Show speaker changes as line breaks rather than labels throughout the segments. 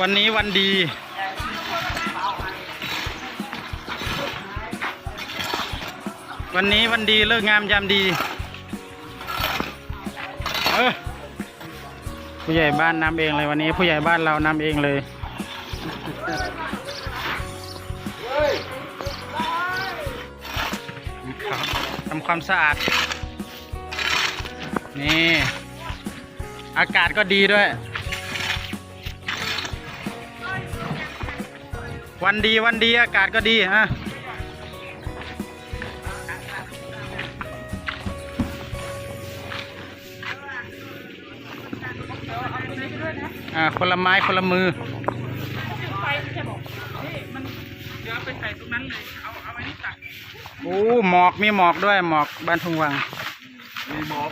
วันนี้วันดี วันนี้วันดีเลิกงามยามดี เออผู้ใหญ่บ้านนำเองเลยวันนี้ ผู้ใหญ่บ้านเรานำเองเลยทำความสะอาด นี่ อากาศก็ดีด้วย วันดีวันดีอากาศก็ดีฮะอ่าคนละไม้คนละมือโอ้หมอก มีหมอกด้วย หมอกบ้านทุ่งวัง
มีหมอบ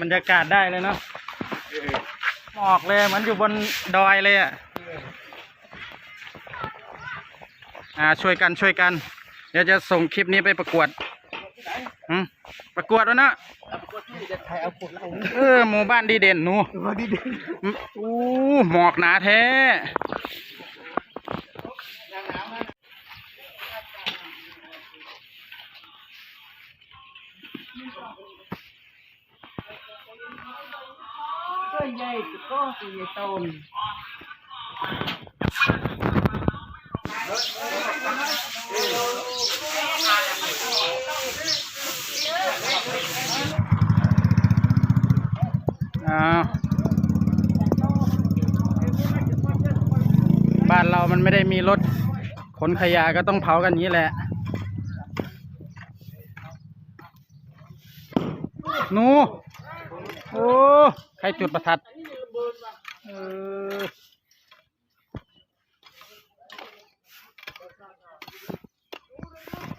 บรรยากาศได้เลยเนาะหมอกเลย เหมือนอยู่บนดอยเลยอะ อ่าช่วยกันช่วยกัน เดี๋ยวจะส่งคลิปนี้ไปประกวดหืมประกวดแล้วนะ
เอ
อหมู่บ้านดีเด่นหนูอู้หมอกหนาแท้
ก็ใหญ่ก็ใหญ่โต
บ้านเรามันไม่ได้มีรถขนขยะก็ต้องเผากันนี้แหละหนู โอ้ ใครจุดประทัด เออ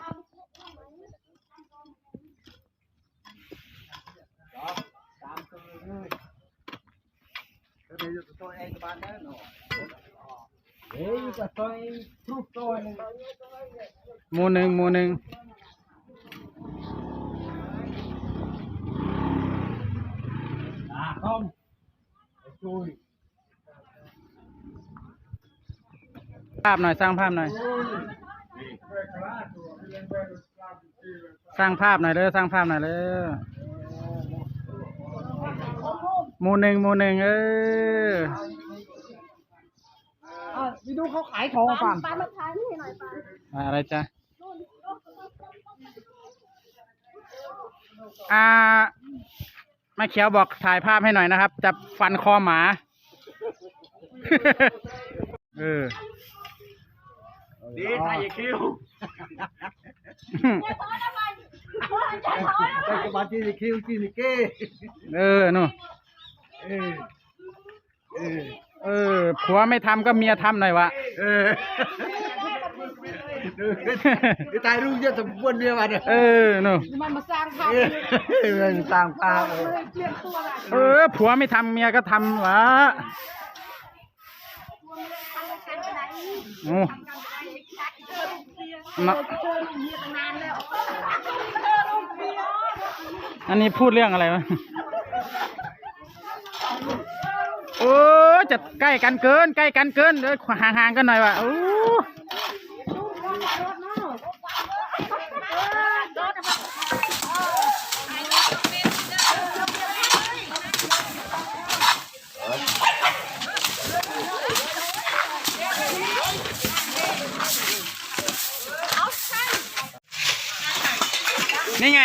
ตามตัวเลยเดี๋ยวจะตัวเองบ้านแน่นอนเฮ้ยจะตัวเองทุกตัวนึง
หมูหนึ่งหมูหนึ่ง
ต้มช่วย
ภาพหน่อยสร้างภาพหน่อย สร้างภาพหน่อยเด้อสร้างภาพหน่อยเด้อ หมู่หนึ่งหมู่หนึ่งเออ
อ่าไปดูเขาขายของป่ะ
ปลามาทานให้หน่อยปลา
อ่าอะไรจ๊ะอ่าแม่เขียวบอกถ่ายภาพให้หน่อยนะครับ จะฟันคอหมา เออ
ดีถ่ายคิวไปกับบ้านที่คิวที่นี่เก้
เออนู่น
เออเออ
เออผัวไม่ทำก็เมียทำหน่อยวะ
เออไปถ่ายรูปเยอะสมควรเนี่ยวัน
เออนู่น
มันมาสร้างภาพ
เออสร้างภาพ
เลยเปลี่ยนตัวละ
เออ ผัวไม่ทำเมียก็ทำวะโอ้เนาะ
เจอเมียตั้งนานแล้ว
อันนี้พูดเรื่องอะไรวะ โอ้จะใกล้กันเกิน ใกล้กันเกินเดี๋ยวห่างๆกันหน่อยว่ะโอ้นี่ไง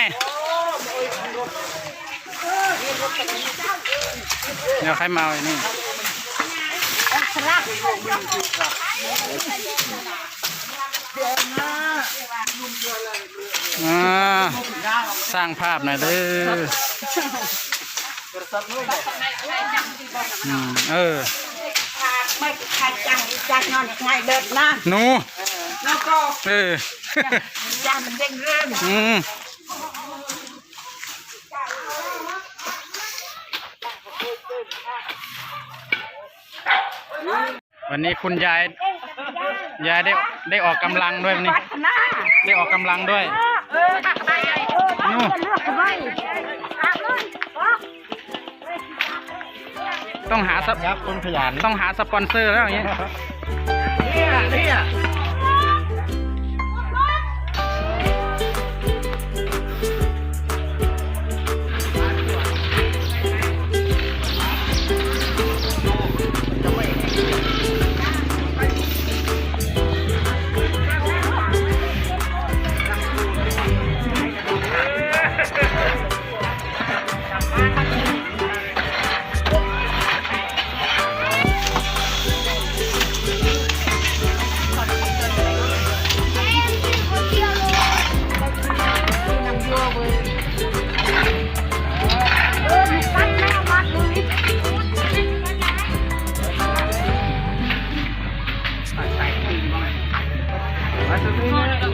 เดี๋ยวใครมาเอาไอ้นี่อ่าสร้างภาพหน่อยเด้ออืมเออ
ไม่ใครจังจังนอนไงเดินนะ
หนู
แล้วก็
เออ
จังมันเด้งเรื่อง
อืม วันนี้คุณยายยายได้ได้ออกกำลังด้วยวันนี้ ได้ออกกำลังด้วย
นู่ต้อ
งหาสป
ครับคุณขยัน
ต้องหาสปอนเซอร์แล้วอย่างเงี้ย
เนี่ยเนี่ย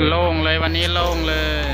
โล่งเลยวันนี้โล่งเลย